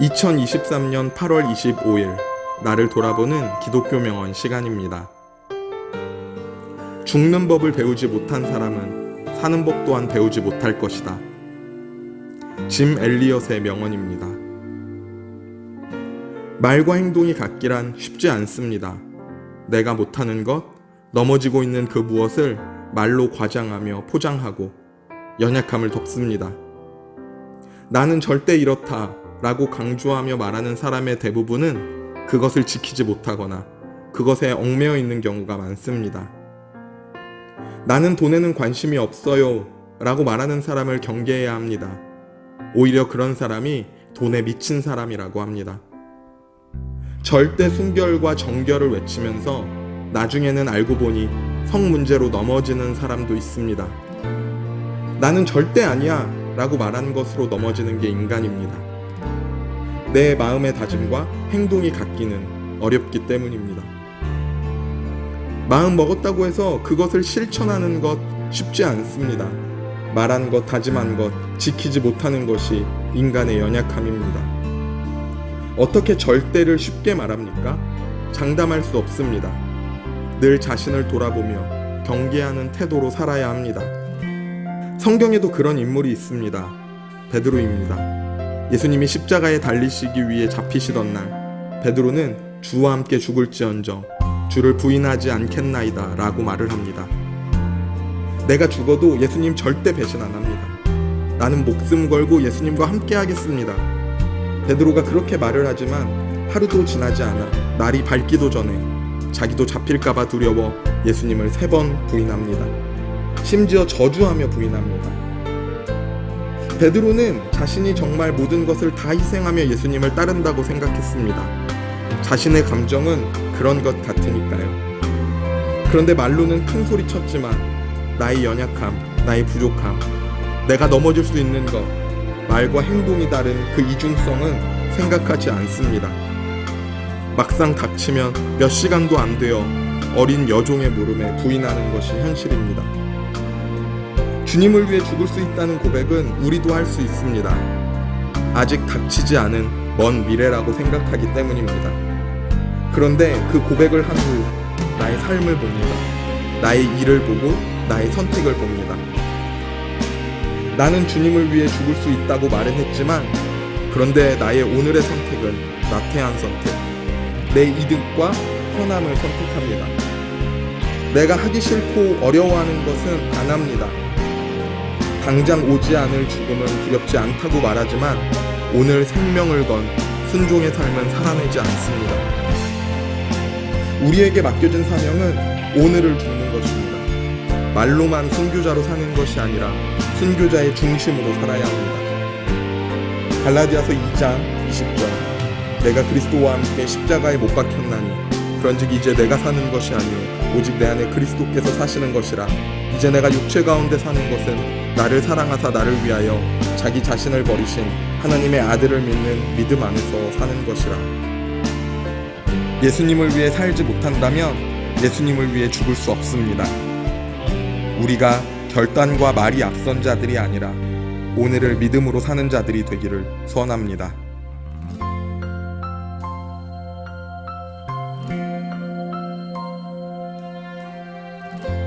2023년 8월 25일 나를 돌아보는 기독교 명언 시간입니다. 죽는 법을 배우지 못한 사람은 사는 법 또한 배우지 못할 것이다. 짐 엘리엇의 명언입니다. 말과 행동이 같기란 쉽지 않습니다. 내가 못하는 것, 넘어지고 있는 그 무엇을 말로 과장하며 포장하고 연약함을 덮습니다. 나는 절대 이렇다 라고 강조하며 말하는 사람의 대부분은 그것을 지키지 못하거나 그것에 얽매여 있는 경우가 많습니다. 나는 돈에는 관심이 없어요 라고 말하는 사람을 경계해야 합니다. 오히려 그런 사람이 돈에 미친 사람이라고 합니다. 절대 순결과 정결을 외치면서 나중에는 알고 보니 성 문제로 넘어지는 사람도 있습니다. 나는 절대 아니야 라고 말하는 것으로 넘어지는 게 인간입니다. 내 마음의 다짐과 행동이 같기는 어렵기 때문입니다. 마음 먹었다고 해서 그것을 실천하는 것 쉽지 않습니다. 말한 것, 다짐한 것, 지키지 못하는 것이 인간의 연약함입니다. 어떻게 절대를 쉽게 말합니까? 장담할 수 없습니다. 늘 자신을 돌아보며 경계하는 태도로 살아야 합니다. 성경에도 그런 인물이 있습니다. 베드로입니다. 예수님이 십자가에 달리시기 위해 잡히시던 날, 베드로는 주와 함께 죽을지언정 주를 부인하지 않겠나이다 라고 말을 합니다. 내가 죽어도 예수님 절대 배신 안 합니다. 나는 목숨 걸고 예수님과 함께 하겠습니다. 베드로가 그렇게 말을 하지만 하루도 지나지 않아 날이 밝기도 전에 자기도 잡힐까봐 두려워 예수님을 세 번 부인합니다. 심지어 저주하며 부인합니다. 베드로는 자신이 정말 모든 것을 다 희생하며 예수님을 따른다고 생각했습니다. 자신의 감정은 그런 것 같으니까요. 그런데 말로는 큰 소리 쳤지만 나의 연약함, 나의 부족함, 내가 넘어질 수 있는 것, 말과 행동이 다른 그 이중성은 생각하지 않습니다. 막상 닥치면 몇 시간도 안 되어 어린 여종의 물음에 부인하는 것이 현실입니다. 주님을 위해 죽을 수 있다는 고백은 우리도 할 수 있습니다. 아직 닥치지 않은 먼 미래라고 생각하기 때문입니다. 그런데 그 고백을 한 후 나의 삶을 봅니다. 나의 일을 보고 나의 선택을 봅니다. 나는 주님을 위해 죽을 수 있다고 말은 했지만 그런데 나의 오늘의 선택은 나태한 선택. 내 이득과 편함을 선택합니다. 내가 하기 싫고 어려워하는 것은 안 합니다. 당장 오지 않을 죽음은 두렵지 않다고 말하지만 오늘 생명을 건 순종의 삶은 살아내지 않습니다. 우리에게 맡겨진 사명은 오늘을 죽는 것입니다. 말로만 순교자로 사는 것이 아니라 순교자의 중심으로 살아야 합니다. 갈라디아서 2장 20절 내가 그리스도와 함께 십자가에 못 박혔나니 그런즉 이제 내가 사는 것이 아니요 오직 내 안에 그리스도께서 사시는 것이라 이제 내가 육체 가운데 사는 것은 나를 사랑하사 나를 위하여 자기 자신을 버리신 하나님의 아들을 믿는 믿음 안에서 사는 것이라 예수님을 위해 살지 못한다면 예수님을 위해 죽을 수 없습니다. 우리가 결단과 말이 앞선 자들이 아니라 오늘을 믿음으로 사는 자들이 되기를 소원합니다. Bye.